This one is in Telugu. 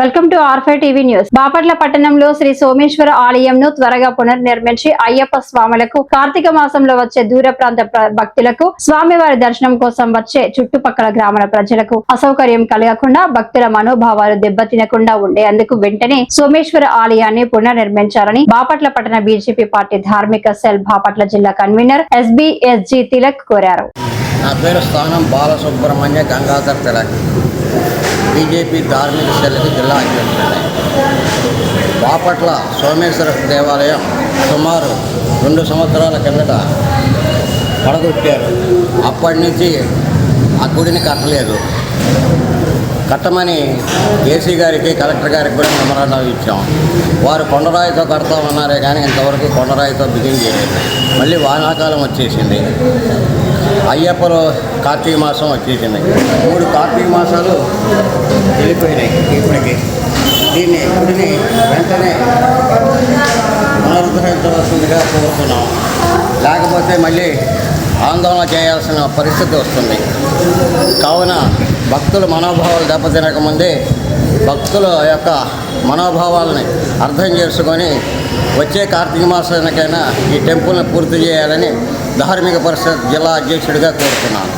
వెల్కమ్ టు ఆర్ఫై టీవీ న్యూస్. బాపట్ల పట్టణంలో శ్రీ సోమేశ్వర ఆలయంను త్వరగా పునర్నిర్మించి అయ్యప్ప స్వాములకు కార్తీక మాసంలో వచ్చే దూర ప్రాంత భక్తులకు స్వామివారి దర్శనం కోసం వచ్చే చుట్టుపక్కల గ్రామాల ప్రజలకు అసౌకర్యం కలగకుండా భక్తుల మనోభావాలు దెబ్బతినకుండా ఉండేందుకు వెంటనే సోమేశ్వర ఆలయాన్ని పునర్నిర్మించాలని బాపట్ల పట్టణ బీజేపీ పార్టీ ధార్మిక సెల్ బాపట్ల జిల్లా కన్వీనర్ ఎస్బీఎస్జీ తిలక్ కోరారు. నా పేరు స్థానం బాలసుబ్రహ్మణ్య గంగాధర్ తిలక్. బీజేపీ ధార్మిక శైలికి జిల్లా అధ్యక్షుడిని బాపట్ల సోమేశ్వర దేవాలయం సుమారు రెండు సంవత్సరాల కిందట పడగొట్టారు. అప్పటి నుంచి ఆ గుడిని కట్టలేదు. కట్టమని ఏసీ గారికి కలెక్టర్ గారికి కూడా మెమరాండం ఇచ్చాం. వారు కొండరాయితో కడతామన్నారే కానీ ఇంతవరకు కొండరాయితో బిగిన్ చేయలేదు. మళ్ళీ వానాకాలం వచ్చేసింది. అయ్యప్పలో కార్తీక మాసం వచ్చేసింది. మూడు కార్తీక మాసాలు వెళ్ళిపోయినాయి ఇప్పటికి. దీన్ని గుడిని వెంటనే పునరుద్ధరించవలసిందిగా కోరుతున్నాం. లేకపోతే మళ్ళీ ఆందోళన చేయాల్సిన పరిస్థితి వస్తుంది. కావున భక్తుల మనోభావాలు దెబ్బతినకముందే భక్తుల యొక్క మనోభావాలని అర్థం చేసుకొని వచ్చే కార్తీక మాసానికైనా ఈ టెంపుల్ని పూర్తి చేయాలని ధార్మిక పరిషత్ జిల్లా అధ్యక్షుడిగా కోరుతున్నాను.